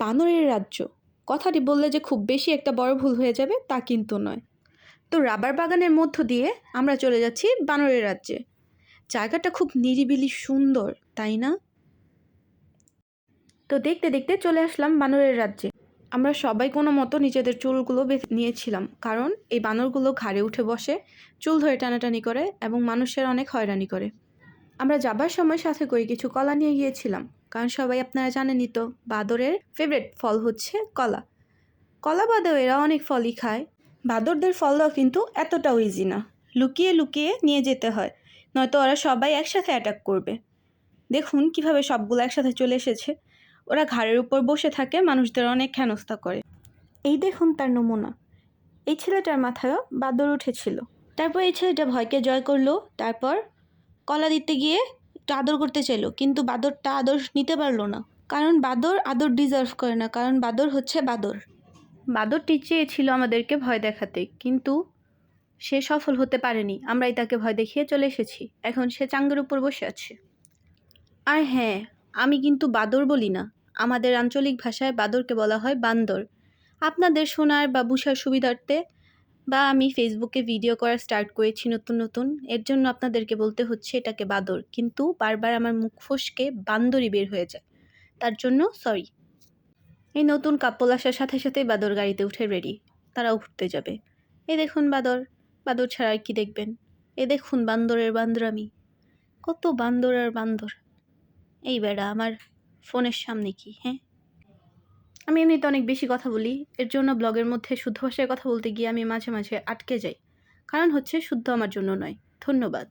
বানরের রাজ্য। কথাটি বললে যে খুব বেশি একটা বড় ভুল হয়ে যাবে তা কিন্তু নয়। তো রাবার বাগানের মধ্য দিয়ে আমরা চলে যাচ্ছি বানরের রাজ্যে। জায়গাটা খুব নিরিবিলি সুন্দর, তাই না? তো দেখতে দেখতে চলে আসলাম বানরের রাজ্যে। আমরা সবাই কোনো মতো নিজেদের চুলগুলো বেঁধে নিয়েছিলাম, কারণ এই বানরগুলো ঘাড়ে উঠে বসে, চুল ধরে টানাটানি করে এবং মানুষের অনেক হয়রানি করে। আমরা যাবার সময় সাথে করে কিছু কলা নিয়ে গিয়েছিলাম। কারণ সবাই আপনারা জানেনই তো, বাদরের ফেভারিট ফল হচ্ছে কলা। কলা বাদেও এরা অনেক ফলই খায়। বাদরদের ফল দেওয়া কিন্তু এতটাও ইজি না। লুকিয়ে লুকিয়ে নিয়ে যেতে হয়, নয়তো ওরা সবাই একসাথে অ্যাটাক করবে। দেখুন কীভাবে সবগুলো একসাথে চলে এসেছে। ওরা ঘাড়ের উপর বসে থাকে, মানুষদের অনেক হেনস্থা করে। এই দেখুন তার নমুনা। এই ছেলেটার মাথায়ও বাদর উঠেছিল। তারপর এই ছেলেটা ভয়কে জয় করল, তারপর কলা দিতে গিয়ে একটু আদর করতে চাইলো, কিন্তু বাদরটা আদর নিতে পারল না। কারণ বাদর আদর ডিজার্ভ করে না, কারণ বাদর হচ্ছে বাদর। বাদরটি চেয়েছিল আমাদেরকে ভয় দেখাতে, কিন্তু সে সফল হতে পারেনি। আমরাই তাকে ভয় দেখিয়ে চলে এসেছি। এখন সে চাঙ্গের উপর বসে আছে। আর হ্যাঁ আমি কিন্তু বাদর বলি না। আমাদের আঞ্চলিক ভাষায় বাদরকে বলা হয় বান্দর। আপনাদের শোনার বা বুঝার সুবিধার্থে বা আমি ফেসবুকে ভিডিও করা স্টার্ট করেছি নতুন নতুন, এর জন্য আপনাদেরকে বলতে হচ্ছে এটাকে বাদর। কিন্তু বারবার আমার মুখ ফসকে বান্দরই বের হয়ে যায়। তার জন্য সরি এই নতুন কাপল আসার সাথে সাথেই বাদর গাড়িতে উঠে রেডি তারাও ঘুরতে যাবে। এ দেখুন বাদর। বাদর ছাড়া আর কি দেখবেন? এ দেখুন বান্দরের বান্দরামি। কত বান্দর আর বান্দর। এই বেড়া, আমার ফোনের সামনে কি হ্যাঁ? আমি এমনিতে অনেক বেশি কথা বলি। এর জন্য ব্লগের মধ্যে শুদ্ধ ভাষায় কথা বলতে গিয়ে আমি মাঝে মাঝে আটকে যাই। কারণ হচ্ছে, শুদ্ধ আমার জন্য নয়। ধন্যবাদ।